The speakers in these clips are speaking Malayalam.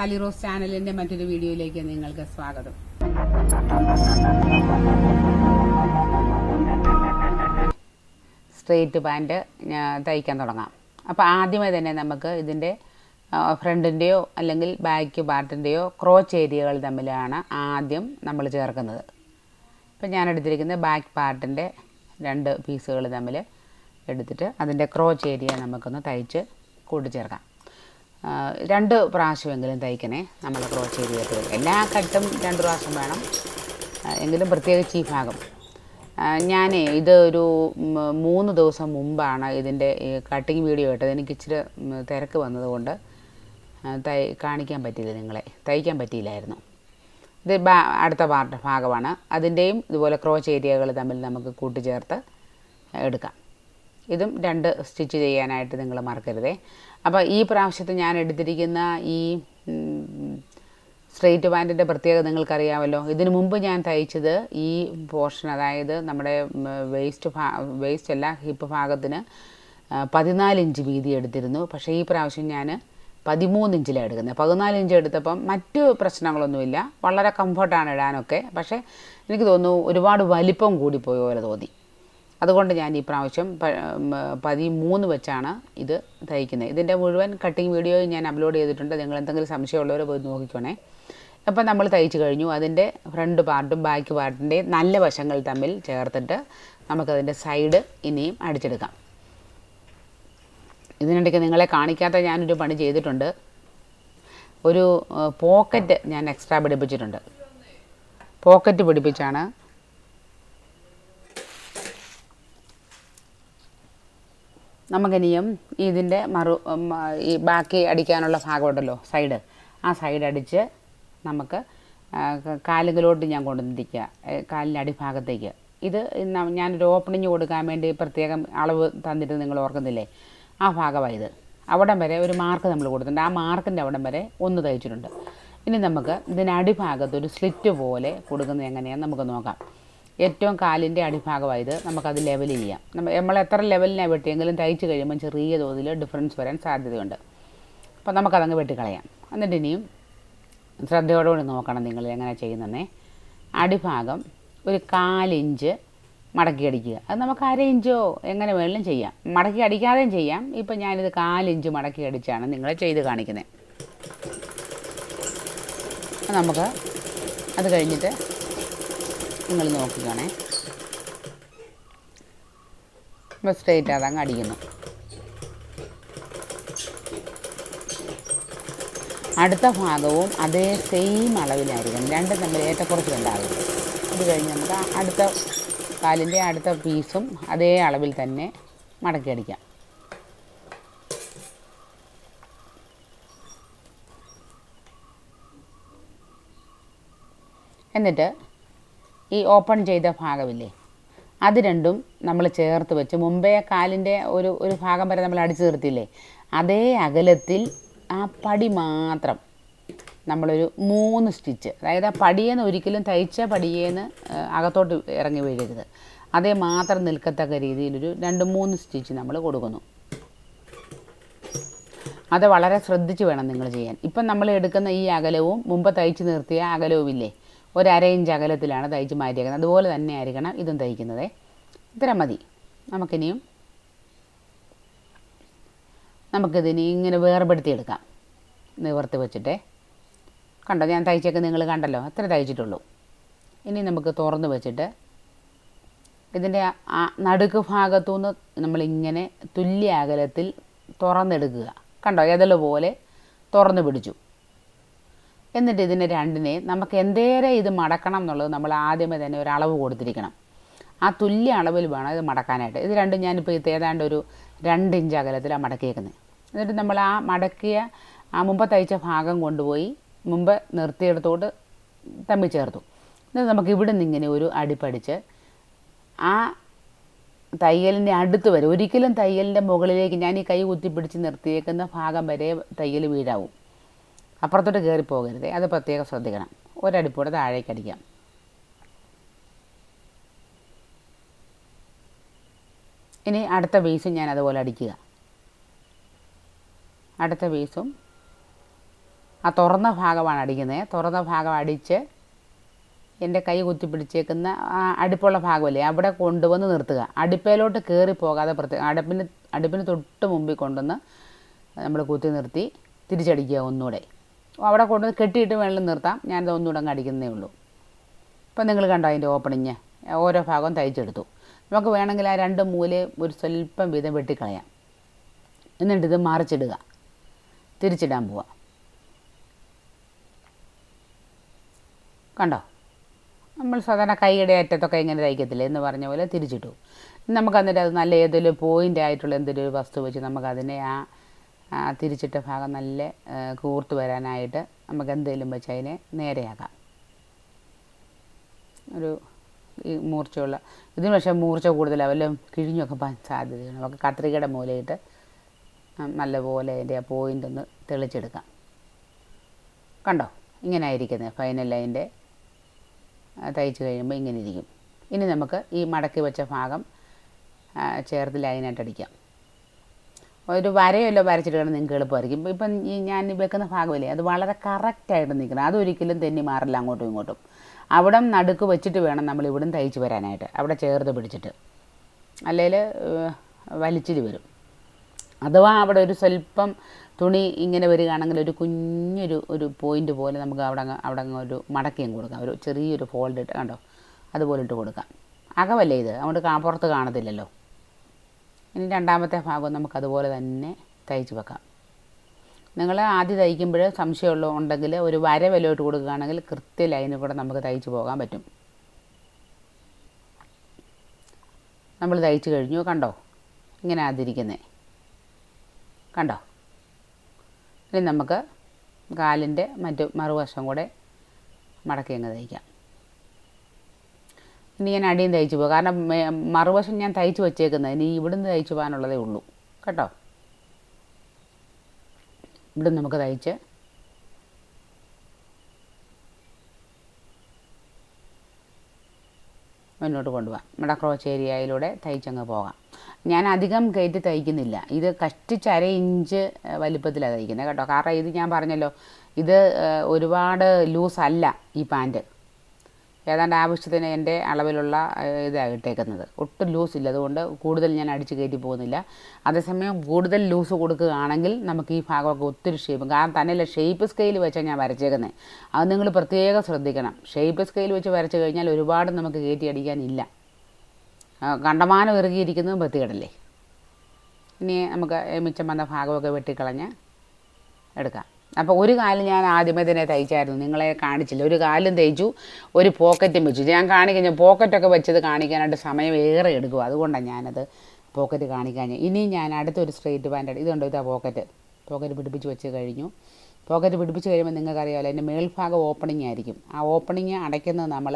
സാലിറോസ് ചാനലിന്റെ മറ്റൊരു വീഡിയോയിലേക്ക് നിങ്ങൾക്ക് സ്വാഗതം. സ്ട്രെയിറ്റ് പാന്റ് തയ്ക്കാൻ തുടങ്ങാം. അപ്പോൾ ആദ്യമേ തന്നെ നമുക്ക് ഇതിന്റെ ഫ്രണ്ടിന്റെയോ അല്ലെങ്കിൽ ബാക്ക് പാർട്ടിന്റെയോ ക്രോച്ച് ഏരിയകൾ തമ്മിലാണ് ആദ്യം നമ്മൾ ചേർക്കുന്നത്. ഇപ്പം ഞാൻ എടുത്തിരിക്കുന്നത് ബാക്ക് പാർട്ടിന്റെ രണ്ട് പീസുകൾ തമ്മിൽ എടുത്തിട്ട് അതിന്റെ ക്രോച്ച് ഏരിയ നമുക്കൊന്ന് തയ്ച്ച് കൂട്ടിച്ചേർക്കാം. രണ്ട് പ്രാവശ്യമെങ്കിലും തയ്ക്കണേ. നമ്മൾ ക്രോച്ച് ഏരിയ എല്ലാ കട്ടും രണ്ട് പ്രാവശ്യം വേണം. എങ്കിലും പ്രത്യേകിച്ച് ഈ ഭാഗം. ഞാൻ ഇത് ഒരു മൂന്ന് ദിവസം മുമ്പാണ് ഇതിന്റെ കട്ടിങ് വീഡിയോ ഇട്ടത്. എനിക്ക് ഇച്ചിരി തിരക്ക് വന്നതുകൊണ്ട് തൈ കാണിക്കാൻ പറ്റിയില്ല നിങ്ങളെ. തയ്ക്കാൻ പറ്റിയില്ലായിരുന്നു. ഇത് അടുത്ത പാർട്ട് ഭാഗമാണ്. അതിന്റെയും ഇതുപോലെ ക്രോച്ച് ഏരിയകൾ തമ്മിൽ നമുക്ക് കൂട്ടിച്ചേർത്ത് എടുക്കാം. ഇതും രണ്ട് സ്റ്റിച്ച് ചെയ്യാനായിട്ട് നിങ്ങൾ മറക്കരുതേ. അപ്പോൾ ഈ പ്രാവശ്യത്തെ ഞാൻ എടുത്തിരിക്കുന്ന ഈ സ്ട്രെയിറ്റ് പാന്റിന്റെ പ്രത്യേകത നിങ്ങൾക്കറിയാമല്ലോ. ഇതിനു മുമ്പ് ഞാൻ തയ്ച്ചത് ഈ പോർഷൻ അതായത് നമ്മുടെ വേസ്റ്റ് ഭാ വേസ്റ്റ് അല്ല ഹിപ്പ് ഭാഗത്തിന് പതിനാല് ഇഞ്ച് വീതി എടുത്തിരുന്നു. പക്ഷേ ഈ പ്രാവശ്യം ഞാൻ പതിമൂന്ന് ഇഞ്ചിലാണ് എടുക്കുന്നത്. പതിനാല് ഇഞ്ച് എടുത്തപ്പം മറ്റു പ്രശ്നങ്ങളൊന്നുമില്ല. വളരെ കംഫർട്ടാണ് ഇടാനൊക്കെ. പക്ഷേ എനിക്ക് തോന്നുന്നു ഒരുപാട് വലിപ്പം കൂടിപ്പോയ പോലെ തോന്നി. അതുകൊണ്ട് ഞാൻ ഈ പ്രാവശ്യം പതിമൂന്ന് വെച്ചാണ് ഇത് തയ്ക്കുന്നത്. ഇതിന്റെ മുഴുവൻ കട്ടിങ് വീഡിയോ ഞാൻ അപ്ലോഡ് ചെയ്തിട്ടുണ്ട്. നിങ്ങൾ എന്തെങ്കിലും സംശയമുള്ളവർ പോയി നോക്കിക്കോണേ. അപ്പം നമ്മൾ തയ്ച്ചു കഴിഞ്ഞു. അതിന്റെ ഫ്രണ്ട് പാർട്ടും ബാക്ക് പാർട്ടിന്റെയും നല്ല വശങ്ങൾ തമ്മിൽ ചേർത്തിട്ട് നമുക്കതിന്റെ സൈഡ് ഇനിയും അടിച്ചെടുക്കാം. ഇതിനിടയ്ക്ക് നിങ്ങളെ കാണിക്കാത്ത ഞാനൊരു പണി ചെയ്തിട്ടുണ്ട്. ഒരു പോക്കറ്റ് ഞാൻ എക്സ്ട്രാ പിടിപ്പിച്ചിട്ടുണ്ട്. പോക്കറ്റ് പിടിപ്പിച്ചാണ് നമുക്കിനിയും ഇതിന്റെ മറു ഈ ബാക്കി അടിക്കാനുള്ള ഭാഗമുണ്ടല്ലോ സൈഡ്. ആ സൈഡ് അടിച്ച് നമുക്ക് കാലുകളോട്ട് ഞാൻ കൊണ്ടുവന്നിരിക്കുക. കാലിന്റെ അടിഭാഗത്തേക്ക്. ഇത് ഞാനൊരു ഓപ്പണിങ് കൊടുക്കാൻ വേണ്ടി പ്രത്യേകം അളവ് തന്നിട്ട് നിങ്ങൾ ഓർക്കുന്നില്ലേ? ആ ഭാഗമായത് അവിടം വരെ ഒരു മാർക്ക് നമ്മൾ കൊടുത്തിട്ടുണ്ട്. ആ മാർക്കിന്റെ അവിടം വരെ ഒന്ന് തയ്ച്ചിട്ടുണ്ട്. ഇനി നമുക്ക് ഇതിന് അടിഭാഗത്ത് ഒരു സ്ലിറ്റ് പോലെ കൊടുക്കുന്നത് എങ്ങനെയാണെന്ന് നമുക്ക് നോക്കാം. ഏറ്റവും കാലിന്റെ അടിഭാഗമായത് നമുക്കത് ലെവൽ ചെയ്യാം നമ്മൾ നമ്മൾ എത്ര ലെവലിനാണ് വെട്ടിയെങ്കിലും തയ്ച്ച് കഴിയുമ്പോൾ ചെറിയ തോതിൽ ഡിഫറൻസ് വരാൻ സാധ്യതയുണ്ട്. അപ്പോൾ നമുക്കതങ്ങ് വെട്ടിക്കളയാം. എന്നിട്ട് ഇനിയും ശ്രദ്ധയോടുകൂടി നോക്കണം നിങ്ങൾ എങ്ങനെ ചെയ്യുന്നതെന്നേ. അടിഭാഗം ഒരു കാലിഞ്ച് മടക്കി അടിക്കുക. അത് നമുക്ക് അര ഇഞ്ചോ എങ്ങനെ വേണമെങ്കിലും ചെയ്യാം. മടക്കി അടിക്കാതെയും ചെയ്യാം. ഇപ്പം ഞാനിത് കാലിഞ്ച് മടക്കി അടിച്ചാണ് നിങ്ങൾ ചെയ്ത് കാണിക്കുന്നത് നമുക്ക് അത് കഴിഞ്ഞിട്ട് നിങ്ങൾ നോക്കിക്കോണേ ഇപ്പോൾ സ്ട്രെയിറ്റ് അതങ്ങ് അടിക്കുന്നു. അടുത്ത ഭാഗവും അതേ സെയിം അളവിലായിരിക്കും രണ്ട് തമ്മിൽ ഏറ്റക്കുറച്ചിലുണ്ടാകും അത് കഴിഞ്ഞ് നമുക്ക് അടുത്ത കാലിന്റെ അടുത്ത പീസും അതേ അളവിൽ തന്നെ മടക്കി അടിക്കാം. എന്നിട്ട് ഈ ഓപ്പൺ ചെയ്ത ഭാഗമില്ലേ? അത് രണ്ടും നമ്മൾ ചേർത്ത് വെച്ച് മുമ്പേ കാലിന്റെ ഒരു ഒരു ഭാഗം വരെ നമ്മൾ അടിച്ചു നിർത്തിയില്ലേ? അതേ അകലത്തിൽ ആ പടി മാത്രം നമ്മളൊരു മൂന്ന് സ്റ്റിച്ച് അതായത് ആ പടിയേന്ന് ഒരിക്കലും തയ്ച്ച പടിയേന്ന് അകത്തോട്ട് ഇറങ്ങി വീഴരുത്. അതേ മാത്രം നിൽക്കത്തക്ക രീതിയിലൊരു രണ്ട് മൂന്ന് സ്റ്റിച്ച് നമ്മൾ കൊടുക്കുന്നു. അത് വളരെ ശ്രദ്ധിച്ച് വേണം നിങ്ങൾ ചെയ്യാൻ. ഇപ്പം നമ്മൾ എടുക്കുന്ന ഈ അകലവും മുമ്പ് തയ്ച്ച് നിർത്തിയ അകലവും ഇല്ലേ ഒരു ഇഞ്ച് അകലത്തിലാണ് തയ്ച്ച് മാറ്റിയേക്കുന്നത്. അതുപോലെ തന്നെ ആയിരിക്കണം ഇതും തയ്ക്കുന്നത്. ഇത്ര മതി. നമുക്കിനിയും നമുക്കിതിനി ഇങ്ങനെ വേർപെടുത്തിയെടുക്കാം. നിവർത്തി വെച്ചിട്ട്. കണ്ടോ ഞാൻ തയ്ച്ചൊക്കെ നിങ്ങൾ കണ്ടല്ലോ. അത്ര തയ്ച്ചിട്ടുള്ളൂ. ഇനി നമുക്ക് തുറന്ന് വെച്ചിട്ട് ഇതിന്റെ നടുക്ക് ഭാഗത്തുനിന്ന് നമ്മളിങ്ങനെ തുല്യ അകലത്തിൽ തുറന്നെടുക്കുക. കണ്ടോ ഏതല പോലെ തുറന്ന് പിടിച്ചു. എന്നിട്ട് ഇതിനെ രണ്ടിനെ നമുക്ക് എന്തേരെ ഇത് മടക്കണം എന്നുള്ളത് നമ്മൾ ആദ്യമേ തന്നെ ഒരു അളവ് കൊടുത്തിരിക്കണം. ആ തുല്യ അളവിൽ വേണം ഇത് മടക്കാനായിട്ട്. ഇത് രണ്ടും ഞാനിപ്പോൾ ഇത് ഏതാണ്ട് ഒരു രണ്ട് ഇഞ്ച് അകലത്തിലാണ് മടക്കിയേക്കുന്നത് എന്നിട്ട് നമ്മൾ ആ മടക്കിയ ആ മുമ്പ് തയ്ച്ച ഭാഗം കൊണ്ടുപോയി മുമ്പ് നിർത്തിയെടുത്തോട്ട് തമ്മിൽ ചേർത്തു. എന്നിട്ട് നമുക്ക് ഇവിടെ നിന്ന് ഇങ്ങനെ ഒരു അടിപ്പടിച്ച് ആ തയ്യലിന്റെ അടുത്ത് വരെ ഒരിക്കലും തയ്യലിന്റെ മുകളിലേക്ക് ഞാൻ ഈ കൈ കുത്തിപ്പിടിച്ച് നിർത്തിയേക്കുന്ന ഭാഗം വരെ തയ്യൽ വീഴാവും. അപ്പുറത്തോട്ട് കയറി പോകരുത്. അത് പ്രത്യേകം ശ്രദ്ധിക്കണം. ഒരടിപ്പൂടെ താഴേക്ക് അടിക്കാം. ഇനി അടുത്ത ബേസും ഞാൻ അതുപോലെ അടിക്കുക. അടുത്ത ബേസും. ആ തുറന്ന ഭാഗമാണ് അടിക്കുന്നത്. തുറന്ന ഭാഗം അടിച്ച് എന്റെ കൈ കുത്തിപ്പിടിച്ചേക്കുന്ന ആ അടുപ്പുള്ള ഭാഗമല്ലേ അവിടെ കൊണ്ടുവന്ന് നിർത്തുക. അടുപ്പയിലോട്ട് കയറി പോകാതെ പ്രത്യേകം അടുപ്പിന് അടുപ്പിന് തൊട്ട് മുമ്പിൽ കൊണ്ടുവന്ന് നമ്മൾ കുത്തി നിർത്തി തിരിച്ചടിക്കുക ഒന്നുകൂടെ. അവിടെ കൊണ്ടുവന്ന് കെട്ടിയിട്ട് വേണമെങ്കിൽ നിർത്താം. ഞാനത് ഒന്നുകൂടെ അങ്ങ് അടിക്കുന്നേ ഉള്ളൂ. ഇപ്പം നിങ്ങൾ കണ്ടോ അതിന്റെ ഓപ്പണിങ് ഓരോ ഭാഗവും തയ്ച്ചെടുത്തു. നമുക്ക് വേണമെങ്കിൽ ആ രണ്ട് മൂലയും ഒരു സ്വല്പം വീതം വെട്ടിക്കളയാം. എന്നിട്ട് ഇത് മറിച്ചിടുക. തിരിച്ചിടാൻ പോവാം. കണ്ടോ? നമ്മൾ സാധാരണ കൈയുടെ അറ്റത്തൊക്കെ ഇങ്ങനെ തയ്ക്കത്തില്ലേ എന്ന് പറഞ്ഞ പോലെ തിരിച്ചിട്ടു. നമുക്ക് എന്നിട്ട് അത് നല്ല ഏതെങ്കിലും പോയിന്റ് ആയിട്ടുള്ള എന്തെങ്കിലും ഒരു വസ്തു വെച്ച് നമുക്കതിനെ ആ തിരിച്ചിട്ട ഭാഗം നല്ല കൂർത്തു വരാനായിട്ട് നമുക്ക് എന്തെങ്കിലും വെച്ച് അതിനെ നേരെയാക്കാം. ഒരു ഈ മൂർച്ചയുള്ള ഇതിന് പക്ഷേ മൂർച്ച കൂടുതലാണ് വല്ലതും കിഴിഞ്ഞൊക്കെ പോകാൻ സാധ്യതയാണ് നമുക്ക് കത്രികയുടെ മൂലയിട്ട് നല്ലപോലെ അതിന്റെ ആ പോയിന്റ് ഒന്ന് തെളിച്ചെടുക്കാം. കണ്ടോ? ഇങ്ങനെ ആയിരിക്കുന്നത് ഫൈനൽ ലൈന്റെ തയ്ച്ച് കഴിയുമ്പോൾ ഇങ്ങനെ ഇരിക്കും. ഇനി നമുക്ക് ഈ മടക്കി വെച്ച ഭാഗം ചേർത്ത് ലൈനായിട്ട് അടിക്കാം. ഒരു വരയല്ലോ വരച്ചിട്ടാണ് നിങ്ങൾക്ക് എളുപ്പമായിരിക്കും. ഇപ്പം ഞാൻ വെക്കുന്ന ഭാഗമില്ലേ അത് വളരെ കറക്റ്റായിട്ട് നിൽക്കണം. അതൊരിക്കലും തെന്നി മാറില്ല അങ്ങോട്ടും ഇങ്ങോട്ടും. അവിടെ നടുക്ക് വെച്ചിട്ട് വേണം നമ്മൾ ഇവിടുന്ന് തയ്ച്ച് വരാനായിട്ട് അവിടെ ചേർത്ത് പിടിച്ചിട്ട്. അല്ലെങ്കിൽ വലിച്ചിരി വരും. അഥവാ അവിടെ ഒരു സ്വല്പം തുണി ഇങ്ങനെ വരികയാണെങ്കിൽ ഒരു കുഞ്ഞൊരു ഒരു പോയിന്റ് പോലെ നമുക്ക് അവിടെ അവിടെ ഒരു മടക്കിയും കൊടുക്കാം. ഒരു ചെറിയൊരു ഫോൾഡ് ഇട്ട് കണ്ടോ അതുപോലെ ഇട്ട് കൊടുക്കാം. അകവല്ലേ ഇത്? അതുകൊണ്ട് പുറത്ത് കാണത്തില്ലല്ലോ. ഇനി രണ്ടാമത്തെ ഭാഗം നമുക്കതുപോലെ തന്നെ തയ്ച്ച് വെക്കാം. നിങ്ങൾ ആദ്യം തയ്ക്കുമ്പോൾ സംശയമുള്ള ഉണ്ടെങ്കിൽ ഒരു വര വിലയിട്ട് കൊടുക്കുകയാണെങ്കിൽ കൃത്യ ലൈനിൽ കൂടെ നമുക്ക് തയ്ച്ച് പോകാൻ പറ്റും. നമ്മൾ തയ്ച്ച് കഴിഞ്ഞു കണ്ടോ? ഇങ്ങനെ ആതിരിക്കുന്നത് കണ്ടോ? ഇനി നമുക്ക് കാലിന്റെ മറ്റു മറുവശം കൂടെ മടക്കി അങ്ങ് തയ്ക്കാം. ഇനി ഞാൻ അടിയും തയ്ച്ചു പോകും കാരണം മറുവശം ഞാൻ തയ്ച്ചു വച്ചേക്കുന്നത് ഇനി ഇവിടുന്ന് തയ്ച്ചു പോകാനുള്ളതേ ഉള്ളൂ. കേട്ടോ? ഇവിടുന്ന് നമുക്ക് തയ്ച്ച്. മുന്നോട്ട് കൊണ്ടുപോകാം. നമ്മുടെ ക്രോച്ച് ഏരിയയിലൂടെ തയ്ച്ചങ്ങ് പോകാം. ഞാൻ അധികം കയറ്റി തയ്ക്കുന്നില്ല. ഇത് കഷ്ടിച്ച് അര ഇഞ്ച് വലിപ്പത്തിലാണ് തയ്ക്കുന്നത്. കേട്ടോ? കാരണം ഇത് ഞാൻ പറഞ്ഞല്ലോ ഇത് ഒരുപാട് ലൂസ് അല്ല ഈ പാന്റ് ഏതാണ്ട് ആവശ്യത്തിന് എന്റെ അളവിലുള്ള ഇതാണ് ഇട്ടേക്കുന്നത്. ഒട്ടും ലൂസ് ഇല്ല. അതുകൊണ്ട് കൂടുതൽ ഞാൻ അടിച്ച് കയറ്റി പോകുന്നില്ല. അതേസമയം കൂടുതൽ ലൂസ് കൊടുക്കുകയാണെങ്കിൽ നമുക്ക് ഈ ഭാഗമൊക്കെ ഒത്തിരി ഷേപ്പ് കാരണം തന്നെയല്ല ഷേപ്പ് സ്കെയിൽ വെച്ചാണ് ഞാൻ വരച്ചേക്കുന്നത് അത് നിങ്ങൾ പ്രത്യേകം ശ്രദ്ധിക്കണം. ഷേപ്പ് സ്കെയിൽ വെച്ച് വരച്ച് കഴിഞ്ഞാൽ ഒരുപാട് നമുക്ക് കയറ്റി അടിക്കാനില്ല. കണ്ടമാനം ഇറുകിയിരിക്കുന്നതും വൃത്തികേടല്ലേ? ഇനി നമുക്ക് മിച്ചം വന്ന ഭാഗമൊക്കെ വെട്ടിക്കളഞ്ഞ് എടുക്കാം. അപ്പോൾ ഒരു കാലം ഞാൻ ആദ്യമേ തന്നെ തയ്ച്ചായിരുന്നു. നിങ്ങളെ കാണിച്ചില്ല. ഒരു കാലും തയ്ച്ചു ഒരു പോക്കറ്റും വെച്ചു. ഞാൻ കാണിക്കുന്ന പോക്കറ്റൊക്കെ വെച്ചത് കാണിക്കാനായിട്ട് സമയം ഏറെ എടുക്കും. അതുകൊണ്ടാണ് ഞാനത് പോക്കറ്റ് കാണിക്കാൻ ഇനി ഞാൻ അടുത്തൊരു സ്ട്രെയിറ്റ് പാന്റ് ഇതുണ്ടോ ഇതാ പോക്കറ്റ് പോക്കറ്റ് പിടിപ്പിച്ച് വെച്ച് കഴിഞ്ഞു. പോക്കറ്റ് പിടിപ്പിച്ച് കഴിയുമ്പോൾ നിങ്ങൾക്കറിയാമല്ലോ അതിന്റെ മേൽഭാഗം ഓപ്പണിംഗ് ആയിരിക്കും. ആ ഓപ്പണിംഗ് അടയ്ക്കുന്നത് നമ്മൾ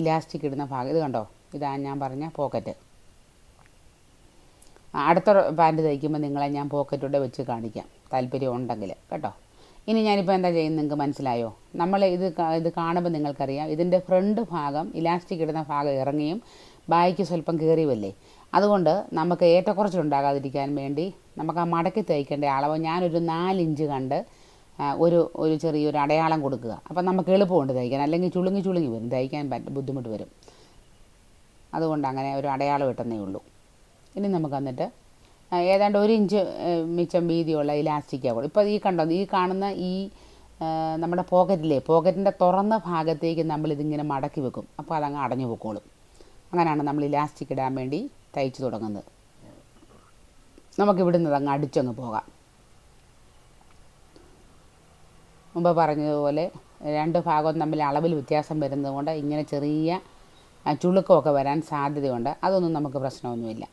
ഇലാസ്റ്റിക് ഇടുന്ന ഭാഗം. ഇത് കണ്ടോ? ഇതാണ് ഞാൻ പറഞ്ഞ പോക്കറ്റ് അടുത്ത പാന്റ് തയ്ക്കുമ്പോൾ നിങ്ങളെ ഞാൻ പോക്കറ്റോടെ വെച്ച് കാണിക്കാം. താല്പര്യം ഉണ്ടെങ്കിൽ. കേട്ടോ? ഇനി ഞാനിപ്പോൾ എന്താ ചെയ്യുന്നത് നിങ്ങൾക്ക് മനസ്സിലായോ? നമ്മൾ ഇത് ഇത് കാണുമ്പോൾ നിങ്ങൾക്കറിയാം. ഇതിന്റെ ഫ്രണ്ട് ഭാഗം ഇലാസ്റ്റിക് ഇടുന്ന ഭാഗം ഇറങ്ങിയും ബായ്ക്ക് സ്വല്പം കയറിയുമല്ലേ അതുകൊണ്ട് നമുക്ക് ഏറ്റക്കുറച്ചിലുണ്ടാകാതിരിക്കാൻ വേണ്ടി നമുക്ക് ആ മടക്കി തയ്ക്കേണ്ട അളവ് ഞാനൊരു നാലിഞ്ച് കണ്ട് ഒരു ഒരു ചെറിയൊരു അടയാളം കൊടുക്കുക. അപ്പം നമുക്ക് എളുപ്പമുണ്ട് തയ്ക്കാൻ. അല്ലെങ്കിൽ ചുളുങ്ങി ചുളുങ്ങി വരും. തയ്ക്കാൻ പറ്റ ബുദ്ധിമുട്ട് വരും. അതുകൊണ്ട് അങ്ങനെ ഒരു അടയാളം ഇട്ടെന്നേ ഉള്ളൂ. ഇനി നമുക്ക് എന്നിട്ട് ഏതാണ്ട് ഒരു ഇഞ്ച് മിച്ചം വീതിയുള്ള ഇലാസ്റ്റിക്കാണ് കൂടെ ഇപ്പോൾ ഈ കണ്ടോ ഈ കാണുന്ന ഈ നമ്മുടെ പോക്കറ്റിലെ പോക്കറ്റിന്റെ തുറന്ന ഭാഗത്തേക്ക് നമ്മളിതിങ്ങനെ മടക്കി വെക്കും. അപ്പോൾ അതങ്ങ് അടഞ്ഞു പൊക്കോളും. അങ്ങനെയാണ് നമ്മൾ ഇലാസ്റ്റിക് ഇടാൻ വേണ്ടി തയ്ച്ചു തുടങ്ങുന്നത്. നമുക്ക് ഇവിടുന്ന് അങ്ങ് അടിച്ചങ്ങ് പോകാം. മുമ്പ് പറഞ്ഞതുപോലെ രണ്ട് ഭാഗവും തമ്മിൽ അളവിൽ വ്യത്യാസം വരുന്നതുകൊണ്ട് ഇങ്ങനെ ചെറിയ ചുളുക്കമൊക്കെ വരാൻ സാധ്യതയുണ്ട്. അതൊന്നും നമുക്ക് പ്രശ്നമൊന്നുമില്ല.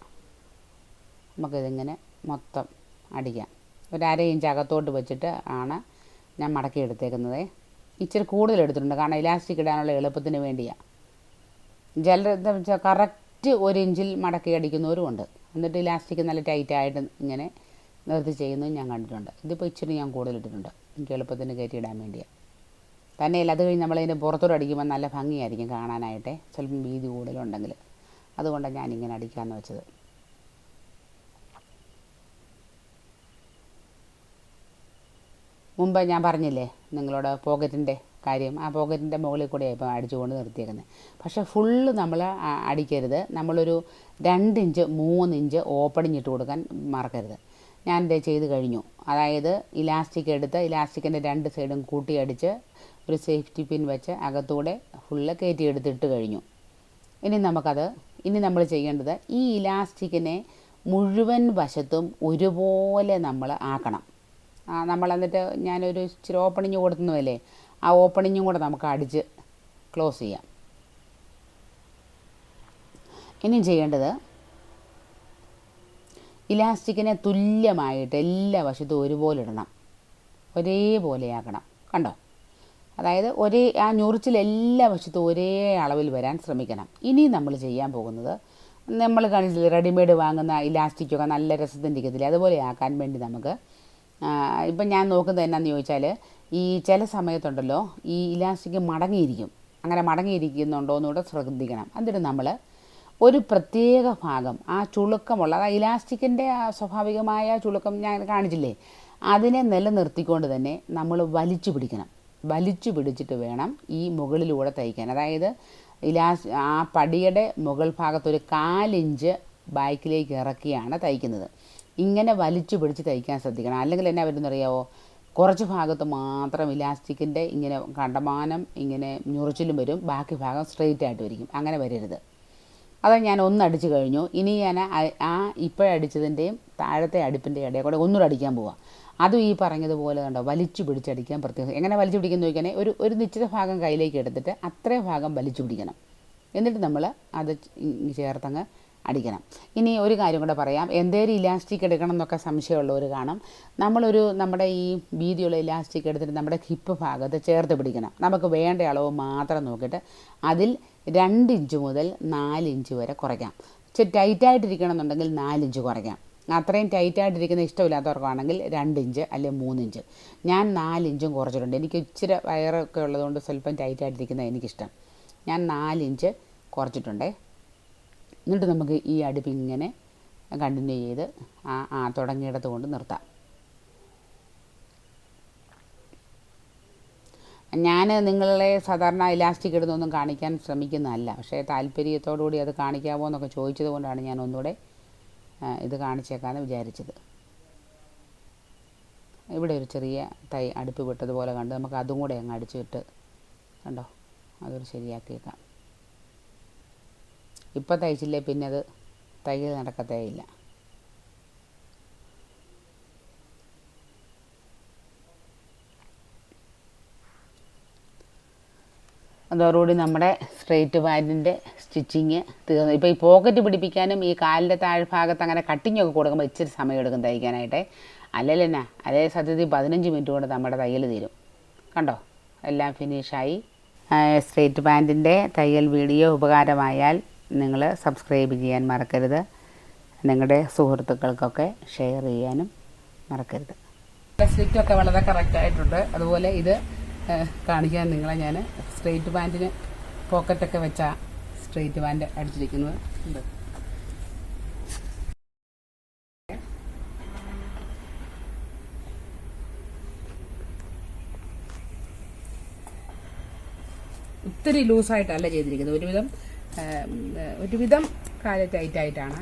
നമുക്കിതിങ്ങനെ മൊത്തം അടിക്കാം. ഒരു അര ഇഞ്ച് അകത്തോട്ട് വെച്ചിട്ട് ആണ് ഞാൻ മടക്കി എടുത്തേക്കുന്നത്. ഇച്ചിരി കൂടുതൽ എടുത്തിട്ടുണ്ട്. കാരണം ഇലാസ്റ്റിക് ഇടാനുള്ള എളുപ്പത്തിന് വേണ്ടിയാണ് ജല കറക്റ്റ് ഒരു ഇഞ്ചിൽ മടക്കി അടിക്കുന്നവരും ഉണ്ട്. എന്നിട്ട് ഇലാസ്റ്റിക് നല്ല ടൈറ്റായിട്ട് ഇങ്ങനെ നിർത്തി ചെയ്യുന്നതും ഞാൻ കണ്ടിട്ടുണ്ട്. ഇതിപ്പോൾ ഇച്ചിരി ഞാൻ കൂടുതൽ ഇട്ടിട്ടുണ്ട്. എനിക്ക് എളുപ്പത്തിന് കയറ്റി ഇടാൻ വേണ്ടിയാണ് തന്നെയല്ല അത് കഴിഞ്ഞ് നമ്മളതിന്റെ പുറത്തോട്ട് അടിക്കുമ്പോൾ നല്ല ഭംഗിയായിരിക്കും കാണാനായിട്ട്. ചിലപ്പം വീതി കൂടുതലുണ്ടെങ്കിൽ അതുകൊണ്ടാണ് ഞാനിങ്ങനെ അടിക്കാമെന്ന് വെച്ചത്. മുമ്പ് ഞാൻ പറഞ്ഞില്ലേ നിങ്ങളോട് പോക്കറ്റിന്റെ കാര്യം ആ പോക്കറ്റിന്റെ മുകളിൽ കൂടെ ഇപ്പോൾ അടിച്ചുകൊണ്ട് നിർത്തിയേക്കുന്നത് പക്ഷേ ഫുള്ള് നമ്മൾ അടിക്കരുത്. നമ്മളൊരു രണ്ട് ഇഞ്ച് മൂന്ന് ഇഞ്ച് ഓപ്പണിങ് ഇട്ട് കൊടുക്കാൻ മറക്കരുത്. ഞാൻ ഇത് ചെയ്ത് കഴിഞ്ഞു. അതായത് ഇലാസ്റ്റിക് എടുത്ത് ഇലാസ്റ്റിക്കിന്റെ രണ്ട് സൈഡും കൂട്ടി അടിച്ച് ഒരു സേഫ്റ്റി പിൻ വെച്ച് അകത്തൂടെ ഫുള്ള് കയറ്റി എടുത്തിട്ട് കഴിഞ്ഞു. ഇനി നമുക്കത് ഇനി നമ്മൾ ചെയ്യേണ്ടത് ഈ ഇലാസ്റ്റിക്കിനെ മുഴുവൻ വശത്തും ഒരുപോലെ നമ്മൾ ആക്കണം. നമ്മൾ എന്നിട്ട് ഞാനൊരു ഇച്ചിരി ഓപ്പണിങ് കൊടുത്തുന്നതല്ലേ ആ ഓപ്പണിങ്ങും കൂടെ നമുക്ക് അടിച്ച് ക്ലോസ് ചെയ്യാം. ഇനി ചെയ്യേണ്ടത് ഇലാസ്റ്റിക്കിനെ തുല്യമായിട്ട് എല്ലാ വശത്തും ഒരുപോലെ ഇടണം. ഒരേപോലെ ആക്കണം കണ്ടോ? അതായത് ഒരേ ആ ഞൊറിച്ചിൽ എല്ലാ വശത്തും ഒരേ അളവിൽ വരാൻ ശ്രമിക്കണം. ഇനി നമ്മൾ ചെയ്യാൻ പോകുന്നത് നമ്മൾ കാണിച്ചില്ല റെഡിമെയ്ഡ് വാങ്ങുന്ന ഇലാസ്റ്റിക്കൊക്കെ നല്ല രസത്തിന്റെ ഇരിക്കത്തില്ല? അതുപോലെ ആക്കാൻ വേണ്ടി നമുക്ക് ഇപ്പം ഞാൻ നോക്കുന്നത് എന്നാന്ന് ചോദിച്ചാൽ ഈ ചില സമയത്തുണ്ടല്ലോ ഈ ഇലാസ്റ്റിക് മടങ്ങിയിരിക്കും. അങ്ങനെ മടങ്ങിയിരിക്കുന്നുണ്ടോ എന്നുകൂടെ ശ്രദ്ധിക്കണം. എന്നിട്ട് നമ്മൾ ഒരു പ്രത്യേക ഭാഗം ആ ചുളുക്കമുള്ള അതായത് ഇലാസ്റ്റിക്കിന്റെ സ്വാഭാവികമായ ചുളുക്കം ഞാൻ കാണിച്ചില്ലേ അതിനെ നിലനിർത്തിക്കൊണ്ട് തന്നെ നമ്മൾ വലിച്ചു പിടിക്കണം. വലിച്ചു പിടിച്ചിട്ട് വേണം ഈ മുകളിലൂടെ തയ്ക്കാൻ. അതായത് ഇലാസ് ആ പടിയുടെ മുകൾ ഭാഗത്തൊരു കാലിഞ്ച് ബാക്കിലേക്ക് ഇറക്കിയാണ് തയ്ക്കുന്നത്. ഇങ്ങനെ വലിച്ചു പിടിച്ച് തയ്ക്കാൻ ശ്രദ്ധിക്കണം. അല്ലെങ്കിൽ എന്നാ അറിയാവോ കുറച്ച് ഭാഗത്ത് മാത്രം ഇലാസ്റ്റിക്കിന്റെ ഇങ്ങനെ കണ്ടമാനം ഇങ്ങനെ ഞുറിച്ചിലും വരും. ബാക്കി ഭാഗം സ്ട്രെയിറ്റ് ആയിട്ട് വരിക്കും. അങ്ങനെ വരരുത്. അത് ഞാൻ ഒന്ന് അടിച്ചു കഴിഞ്ഞു. ഇനി ഞാൻ ആ- ഇപ്പോഴടിച്ചതിന്റെയും താഴത്തെ അടുപ്പിന്റെ ഇടയിൽ കൂടെ ഒന്നുകൂടെ അടിക്കാൻ പോവാം. അതും ഈ പറഞ്ഞതുപോലെ കണ്ടോ? വലിച്ചു പിടിച്ചടിക്കാൻ പ്രത്യേകം എങ്ങനെ വലിച്ചു പിടിക്കുന്ന ചോദിക്കാനേ? ഒരു ഒരു നിശ്ചിത ഭാഗം കയ്യിലേക്ക് എടുത്തിട്ട് അത്രയും ഭാഗം വലിച്ചു പിടിക്കണം. എന്നിട്ട് നമ്മൾ അത് ചേർത്തങ്ങ് അടിക്കണം. ഇനി ഒരു കാര്യം കൂടെ പറയാം. എന്തേലും ഇലാസ്റ്റിക് എടുക്കണം എന്നൊക്കെ സംശയമുള്ളവർ കാണും. നമ്മളൊരു നമ്മുടെ ഈ വീതിയുള്ള ഇലാസ്റ്റിക് എടുത്തിട്ട് നമ്മുടെ ഹിപ്പ് ഭാഗത്ത് ചേർത്ത് പിടിക്കണം. നമുക്ക് വേണ്ട അളവ് മാത്രം നോക്കിയിട്ട് അതിൽ രണ്ട് ഇഞ്ച് മുതൽ നാല് ഇഞ്ച് വരെ കുറയ്ക്കാം. ടൈറ്റായിട്ടിരിക്കണം എന്നുണ്ടെങ്കിൽ നാലിഞ്ച് കുറയ്ക്കാം. അത്രയും ടൈറ്റായിട്ടിരിക്കുന്ന ഇഷ്ടമില്ലാത്തവർക്കാണെങ്കിൽ രണ്ട് ഇഞ്ച് അല്ലെങ്കിൽ മൂന്നിഞ്ച് ഞാൻ നാലിഞ്ചും കുറച്ചിട്ടുണ്ട്. എനിക്ക് ഇച്ചിരി വയറൊക്കെ ഉള്ളതുകൊണ്ട് സ്വല്പം ടൈറ്റായിട്ടിരിക്കുന്നത് എനിക്കിഷ്ടം. ഞാൻ നാലിഞ്ച് കുറച്ചിട്ടുണ്ടേ. എന്നിട്ട് നമുക്ക് ഈ അടുപ്പ് ഇങ്ങനെ കണ്ടിന്യൂ ചെയ്ത് ആ ആ തുടങ്ങിയിടത്ത് കൊണ്ട് നിർത്താം. ഞാൻ നിങ്ങളെ സാധാരണ ഇലാസ്റ്റിക് ഇടുന്നൊന്നും കാണിക്കാൻ ശ്രമിക്കുന്നതല്ല. പക്ഷേ താല്പര്യത്തോടുകൂടി അത് കാണിക്കാമോ എന്നൊക്കെ ചോദിച്ചത് കൊണ്ടാണ് ഞാൻ ഒന്നുകൂടെ ഇത് കാണിച്ചേക്കാമെന്ന് വിചാരിച്ചത്. ഇവിടെ ഒരു ചെറിയ തൈ അടുപ്പ് വിട്ടതുപോലെ കണ്ട് നമുക്ക് അതും കൂടെ അങ്ങ് അടിച്ചിട്ട് കണ്ടോ? അതൊരു ശരിയാക്കിയേക്കാം. ഇപ്പം തയ്ച്ചില്ലേ പിന്നെ അത് തയ്യൽ നടക്കത്തേ ഇല്ല. അതോടുകൂടി നമ്മുടെ സ്ട്രെയിറ്റ് പാന്റിന്റെ സ്റ്റിച്ചിങ് തീർന്നു. ഇപ്പോൾ ഈ പോക്കറ്റ് പിടിപ്പിക്കാനും ഈ കാലിന്റെ താഴ്ഭാഗത്ത് അങ്ങനെ കട്ടിങ് ഒക്കെ കൊടുക്കുമ്പോൾ ഇച്ചിരി സമയം എടുക്കും തയ്ക്കാനായിട്ട്. അല്ലെങ്കിൽ എന്നാ? അതേ സത്യത്തിൽ പതിനഞ്ച് മിനിറ്റ് കൊണ്ട് നമ്മുടെ തയ്യൽ തീരും. കണ്ടോ? എല്ലാം ഫിനിഷായി സ്ട്രെയിറ്റ് പാന്റിന്റെ തയ്യൽ വീഡിയോ ഉപകാരമായാൽ നിങ്ങൾ സബ്സ്ക്രൈബ് ചെയ്യാൻ മറക്കരുത്. നിങ്ങളുടെ സുഹൃത്തുക്കൾക്കൊക്കെ ഷെയർ ചെയ്യാനും മറക്കരുത്. സ്ലിറ്റൊക്കെ വളരെ കറക്റ്റ് ആയിട്ടുണ്ട്. അതുപോലെ ഇത് കാണിക്കാൻ നിങ്ങളെ ഞാൻ സ്ട്രെയിറ്റ് പാന്റിന് പോക്കറ്റൊക്കെ വെച്ച സ്ട്രെയിറ്റ് പാന്റ് അടിച്ചിരിക്കുന്നത്. ഉണ്ട്. ഒത്തിരി ലൂസായിട്ടല്ല ചെയ്തിരിക്കുന്നത്. ഒരുവിധം ഒരുവിധം കാൽ ടൈറ്റായിട്ടാണ്.